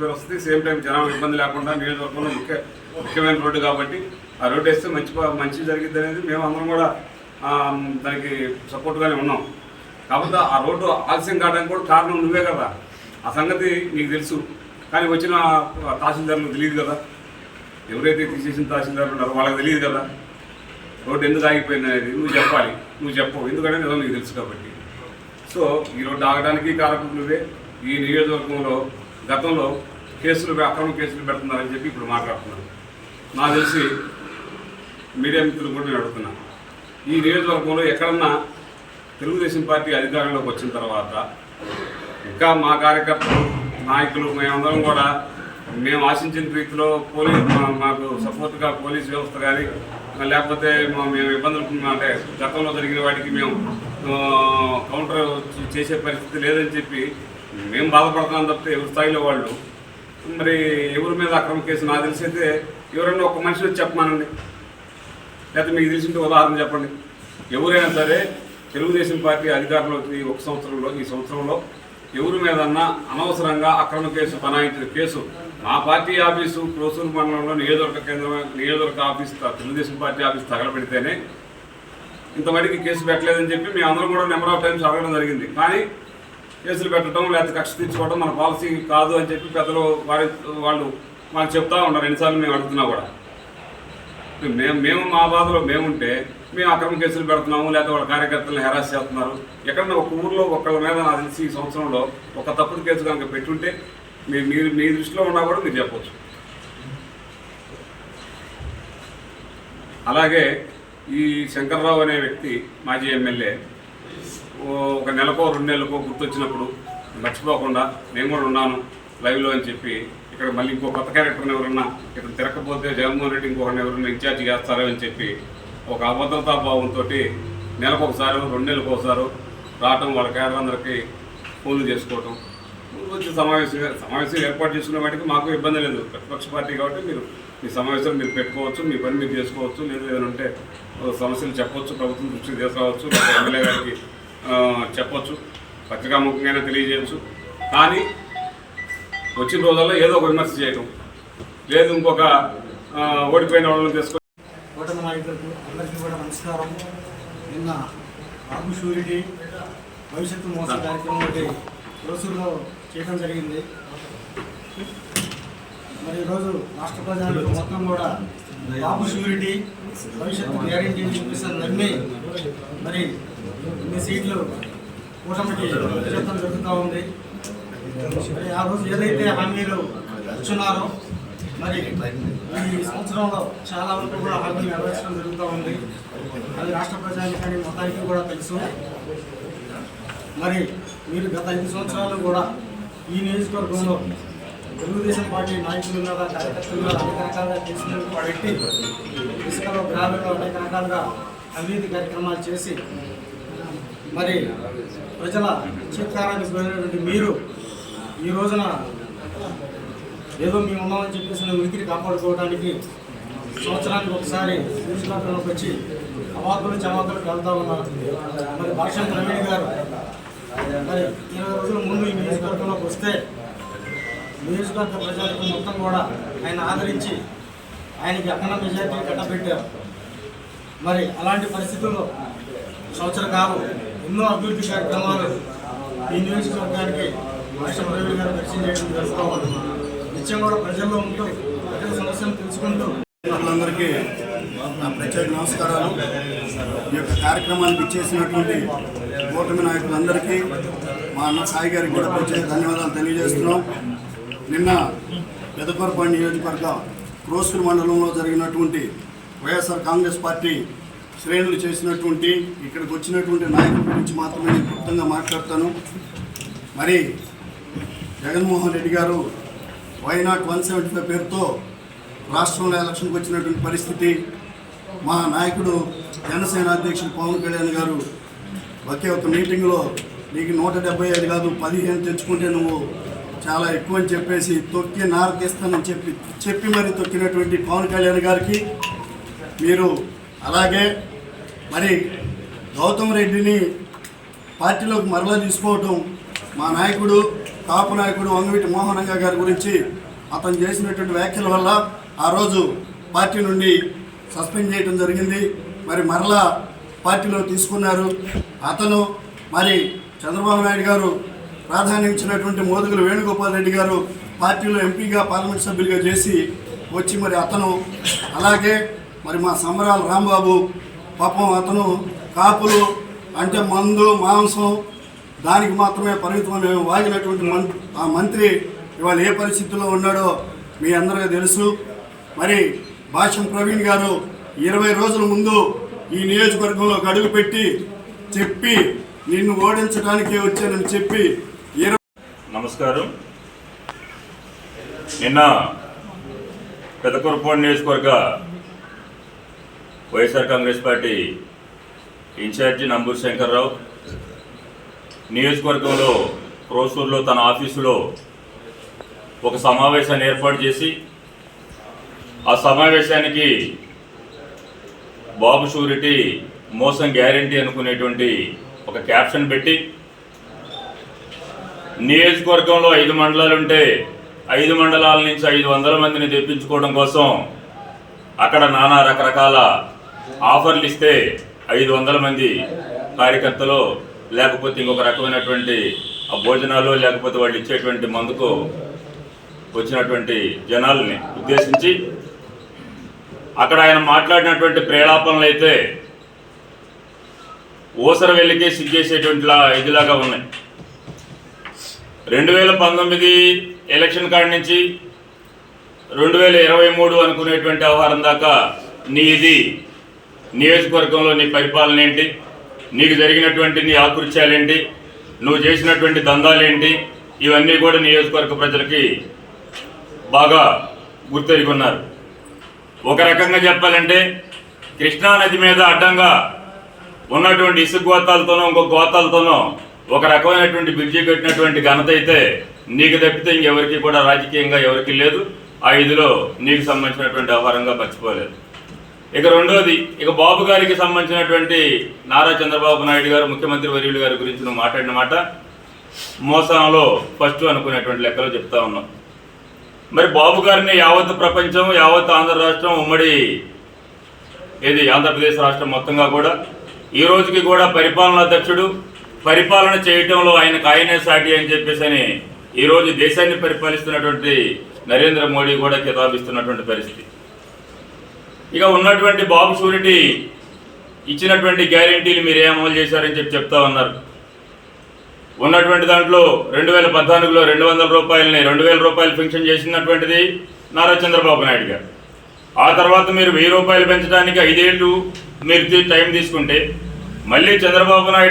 పేరు వస్తుంది same time జనం ఇబ్బంది లేకుండా నియోజకవర్గంలో ముఖ్య ముఖ్యమైన రోడ్డు కాబట్టి ఆ రోడ్డు వేస్తే మంచి మంచి జరిగింది అనేది మేము అందరం కూడా దానికి సపోర్ట్గానే ఉన్నాం. కాకపోతే ఆ రోడ్డు ఆలస్యం కావడానికి కూడా కారణం నువ్వే కదా. ఆ సంగతి నీకు తెలుసు. కానీ వచ్చిన తహసీల్దారులకు తెలియదు కదా. ఎవరైతే తీసేసిన తహసీల్దారులు ఉన్నారో వాళ్ళకి తెలియదు కదా. రోడ్డు ఎందుకు ఆగిపోయింది అనేది నువ్వు చెప్పాలి. నువ్వు చెప్పవు ఎందుకంటే నిజం నీకు తెలుసు కాబట్టి. సో ఈ రోడ్డు ఆగడానికి కారకులు నువ్వే. ఈ నియోజకవర్గంలో గతంలో కేసులు అక్రమ కేసులు పెడుతున్నారని చెప్పి ఇప్పుడు మాట్లాడుతున్నారు. నాకు తెలిసి మీడియా మిత్రులు కూడా నేను అడుగుతున్నాను ఈ నియోజకవర్గంలో ఎక్కడన్నా తెలుగుదేశం పార్టీ అధికారంలోకి వచ్చిన తర్వాత ఇంకా మా కార్యకర్తలు నాయకులు మేమందరం కూడా మేము ఆశించిన రీతిలో పోలీస్ మాకు సపోర్ట్గా పోలీస్ వ్యవస్థ కానీ లేకపోతే మేము ఇబ్బందులు అంటే గతంలో జరిగిన వాటికి మేము కౌంటర్ చేసే పరిస్థితి లేదని చెప్పి మేము బాధపడుతున్నాం తప్పితే ఎవరి స్థాయిలో వాళ్ళు మరి ఎవరి మీద అక్రమ కేసు? నాకు తెలిసి అయితే ఎవరైనా ఒక మనిషి వచ్చి చెప్పమానండి. లేకపోతే మీకు తెలిసిన ఉదాహరణ చెప్పండి. ఎవరైనా సరే తెలుగుదేశం పార్టీ అధికారంలోకి ఈ ఒక సంవత్సరంలో ఈ సంవత్సరంలో ఎవరి మీదన్నా అనవసరంగా అక్రమ కేసు బనాయించిన కేసు మా పార్టీ ఆఫీసు క్రోసూరు మండలంలో నియోజకవర్గ కేంద్రం నియోజకవర్గ ఆఫీస్ తెలుగుదేశం పార్టీ ఆఫీస్ తగలబెడితేనే ఇంతవరకు కేసు పెట్టలేదని చెప్పి మేము అందరం కూడా నెంబర్ ఆఫ్ టైమ్స్ అడగడం జరిగింది. కానీ కేసులు పెట్టడం లేకపోతే కక్ష తీర్చుకోవడం మన పాలసీ కాదు అని చెప్పి పెద్దలు వారి వాళ్ళు మాకు చెప్తా ఉన్నారు. ఎన్నిసార్లు మేము అడుగుతున్నా కూడా. మేము మేము మా బాధలో మేముంటే మేము అక్రమ కేసులు పెడుతున్నాము లేకపోతే వాళ్ళ కార్యకర్తలను హెరాస్ చేస్తున్నారు. ఎక్కడన్నా ఒక ఊర్లో ఒకళ్ళ మీద నాకు తెలిసి ఈ సంవత్సరంలో ఒక తప్పుడు కేసు కనుక పెట్టుంటే మీ మీరు మీ దృష్టిలో ఉన్నా కూడా మీరు చెప్పవచ్చు అలాగే ఈ శంకర్రావు అనే వ్యక్తి మాజీ ఎమ్మెల్యే ఒక నెలకో రెండు నెలలకో గుర్తొచ్చినప్పుడు మర్చిపోకుండా నేను కూడా ఉన్నాను లైవ్లో అని చెప్పి ఇక్కడ మళ్ళీ ఇంకో కొత్త క్యారెక్టర్ని ఎవరన్నా ఇక్కడ తిరగకపోతే జగన్మోహన్ రెడ్డి ఇంకొకరిని ఎవరైనా ఇన్ఛార్జ్ చేస్తారో అని చెప్పి ఒక అభద్రతా భావంతో నెలకు ఒకసారి రెండు నెలలకు ఒకసారి రావటం వాళ్ళ క్యాడర్లందరికీ ఫోన్లు చేసుకోవటం. వచ్చి సమావేశం సమావేశం ఏర్పాటు చేసుకునే వాటికి మాకు ఇబ్బంది లేదు. ప్రతిపక్ష పార్టీ కాబట్టి మీరు మీ సమావేశాలు మీరు పెట్టుకోవచ్చు మీ పని మీరు చేసుకోవచ్చు లేదా ఏదైనా ఉంటే సమస్యలు చెప్పొచ్చు ప్రభుత్వం దృష్టికి తీసుకురావచ్చు ఎమ్మెల్యే గారికి చెప్పొచ్చు పత్రికాముఖంగా తెలియజేయచ్చు. కానీ వచ్చిన రోజుల్లో ఏదో ఒక విమర్శ చేయటం లేదు ఇంకొక ఓడిపోయిన వాళ్ళని తీసుకొని ఓటమి నాయకులకు అందరికీ కూడా నమస్కారం. నిన్న బాబు షూరిటీ భవిష్యత్తు మోసం కార్యక్రమం ఒకటి రోజుల్లో చేయడం జరిగింది. మరి ఈరోజు రాష్ట్ర ప్రజలకు మొత్తం కూడా బాబు షూరిటీ భవిష్యత్తు గ్యారెంటీ చూపిస్తాను నమ్మి మరి ఇన్ని సీట్లు కూటమికి చెప్పడం జరుగుతూ ఉంది. మరి ఆ రోజు ఏదైతే హామీలు ఇచ్చున్నారో మరి ఈ సంవత్సరంలో చాలా వరకు కూడా హామీలు నెరవేర్చడం జరుగుతూ ఉంది. అది రాష్ట్ర ప్రజానికి మొత్తానికి కూడా తెలుసు. మరి మీరు గత ఐదు సంవత్సరాలు కూడా ఈ నియోజకవర్గంలో తెలుగుదేశం పార్టీ నాయకులు ఉన్నారా కార్యకర్తలు ఉన్నారా అనేక రకాలుగా కేసులు పెట్టి ఇసుకలో గ్రామంలో అనేక రకాలుగా అవినీతి కార్యక్రమాలు చేసి మరి ప్రజల చిత్కారానికి పోయినటువంటి మీరు ఈ రోజున ఏదో మేము ఉన్నామని చెప్పేసి ఉనికిని కాపాడుకోవడానికి సంవత్సరానికి ఒకసారి నియోజకవర్గంలోకి వచ్చి అవాకులు చవాకులకు వెళ్తా ఉన్నారు. మరి భాష ప్రవీణ్ గారు మరి ఇరవై రోజుల ముందు ఈ నియోజకవర్గంలోకి వస్తే నియోజకవర్గ ప్రజలకు మొత్తం కూడా ఆయన ఆదరించి ఆయనకి అఖండ మెజార్టీ కట్టబెట్టారు. మరి అలాంటి పరిస్థితుల్లో సంవత్సర కాలం ఎన్నో అభివృద్ధి కార్యక్రమాలు ఈ నియోజకవర్గానికి రాష్ట్ర ప్రజలు గారు పరిచయం చేయడం జరుగుతూ నిత్యం కూడా ప్రజల్లో ఉంటూ ప్రజల సమస్యలు తెలుసుకుంటూ అందరికీ నా ప్రత్యేక నమస్కారాలు. ఈ యొక్క కార్యక్రమానికి ఇచ్చేసినటువంటి కూటమి నాయకులందరికీ మా అన్న సాయి గారికి కూడా ప్రత్యేక ధన్యవాదాలు తెలియజేస్తున్నాం. నిన్న పెదకొరపాడు నియోజకవర్గ క్రోసూరు మండలంలో జరిగినటువంటి వైఎస్ఆర్ కాంగ్రెస్ పార్టీ శ్రేణులు చేసినటువంటి ఇక్కడికి వచ్చినటువంటి నాయకుల గురించి మాత్రమే నేను క్లుప్తంగా మాట్లాడతాను. మరి జగన్మోహన్ రెడ్డి గారు వైనాట్ వన్ సెవెంటీ ఫైవ్ పేరుతో రాష్ట్రంలో ఎలక్షన్కి వచ్చినటువంటి పరిస్థితి మా నాయకుడు జనసేన అధ్యక్షుడు పవన్ కళ్యాణ్ గారు ఒకే ఒక మీటింగ్లో నీకు నూట డెబ్బై ఐదు కాదు పదిహేను తెచ్చుకుంటే నువ్వు చాలా ఎక్కువ అని చెప్పేసి తొక్కి నారకేస్తానని చెప్పి చెప్పి మరి తొక్కినటువంటి పవన్ కళ్యాణ్ గారికి మీరు అలాగే మరి గౌతమ్ రెడ్డిని పార్టీలోకి మరలా తీసుకోవటం మా నాయకుడు కాపు నాయకుడు వంగవీటి మోహనంగ గారి గురించి అతను చేసినటువంటి వ్యాఖ్యల వల్ల ఆ రోజు పార్టీ నుండి సస్పెండ్ చేయడం జరిగింది. మరి మరలా పార్టీలో తీసుకున్నారు. అతను మరి చంద్రబాబు నాయుడు గారు ప్రాధాన్యం ఇచ్చినటువంటి మోదుగుల వేణుగోపాల్ రెడ్డి గారు పార్టీలో ఎంపీగా పార్లమెంట్ సభ్యులుగా చేసి వచ్చి మరి అతను అలాగే మరి మా సంబరాల రాంబాబు పాపం అతను కాపులు అంటే మందు మాంసం దానికి మాత్రమే పరిమితమని వాగినటువంటి మం ఆ మంత్రి ఇవాళ ఏ పరిస్థితుల్లో ఉన్నాడో మీ అందరికీ తెలుసు. మరి భాష్యం ప్రవీణ్ గారు ఇరవై రోజుల ముందు ఈ నియోజకవర్గంలో గడుగు పెట్టి చెప్పి నిన్ను ఓడించడానికే వచ్చానని చెప్పి నమస్కారం. నిన్న పెదకూరపాడు నియోజకవర్గ YSR Congress party in charge Namburu Shankar Rao నియోజకవర్గంలో రోసూర్లో తన ఆఫీసులో ఒక సమావేశాన్ని ఏర్పాటు చేసి ఆ సమావేశానికి బాబు షూరిటీ మోసం గ్యారంటీ అనుకునేటువంటి ఒక క్యాప్షన్ పెట్టి నియోజకవర్గంలో ఐదు మండలాలు ఉంటే ఐదు మండలాల నుంచి ఐదు వందల మందిని తెప్పించుకోవడం కోసం అక్కడ నానా రకరకాల ఆఫర్లు ఇస్తే ఐదు వందల మంది కార్యకర్తలు లేకపోతే ఇంకొక రకమైనటువంటి ఆ భోజనాలు లేకపోతే వాళ్ళు ఇచ్చేటువంటి మందుకు వచ్చినటువంటి జనాల్ని ఉద్దేశించి అక్కడ ఆయన మాట్లాడినటువంటి ప్రేలాపనలు అయితే ఊసర వెళ్ళికే సిగ్గేసేటువంటిలా ఇదిలాగా ఉన్నాయి. రెండు వేల పంతొమ్మిది ఎలక్షన్ కాడ నుంచి రెండు వేల ఇరవై మూడు అనుకునేటువంటి వ్యవహారం దాకా నీది నియోజకవర్గంలో నీ పరిపాలన ఏంటి? నీకు జరిగినటువంటి నీ ఆకృత్యాలేంటి? నువ్వు చేసినటువంటి దందాలేంటి? ఇవన్నీ కూడా నియోజకవర్గ ప్రజలకి బాగా గుర్తెరుగున్నారు ఒక రకంగా చెప్పాలంటే కృష్ణా నది మీద అడ్డంగా ఉన్నటువంటి ఇసుక గోతాలతోనో ఇంకో గోతాలతోనో ఒక రకమైనటువంటి బ్రిడ్జి కట్టినటువంటి ఘనత అయితే నీకు తప్పితే ఇంకెవరికి కూడా రాజకీయంగా ఎవరికి లేదు. ఆ ఇదిలో నీకు సంబంధించినటువంటి వ్యవహారంగా మర్చిపోలేదు. ఇక రెండోది ఇక బాబు గారికి సంబంధించినటువంటి నారా చంద్రబాబు నాయుడు గారు ముఖ్యమంత్రి వర్యులు గారి గురించి నువ్వు మాట్లాడిన మాట మోసంలో ఫస్ట్ అనుకునేటువంటి లెక్కలో చెప్తా ఉన్నాం. మరి బాబు గారిని యావత్ ప్రపంచం యావత్ ఆంధ్ర రాష్ట్రం ఉమ్మడి ఏది? ఆంధ్రప్రదేశ్ రాష్ట్రం మొత్తంగా కూడా ఈ రోజుకి కూడా పరిపాలనా అధ్యక్షుడు పరిపాలన చేయటంలో ఆయనకు ఆయనే సాటి అని చెప్పేసి అని ఈ రోజు దేశాన్ని పరిపాలిస్తున్నటువంటి నరేంద్ర మోడీ కూడా కితాబిస్తున్నటువంటి పరిస్థితి. ఇక ఉన్నటువంటి బాబు షూరిటీ ఇచ్చినటువంటి గ్యారెంటీలు మీరు ఏం అమలు చేశారని చెప్పి చెప్తా ఉన్నారు. ఉన్నటువంటి దాంట్లో రెండు వేల పద్నాలుగులో రెండు వందల రూపాయలని రెండు వేల రూపాయలు పెన్షన్ చేసినటువంటిది నారా చంద్రబాబు నాయుడు గారు. ఆ తర్వాత మీరు వెయ్యి రూపాయలు పెంచడానికి ఐదేళ్ళు మీరు టైం తీసుకుంటే మళ్ళీ చంద్రబాబు నాయుడు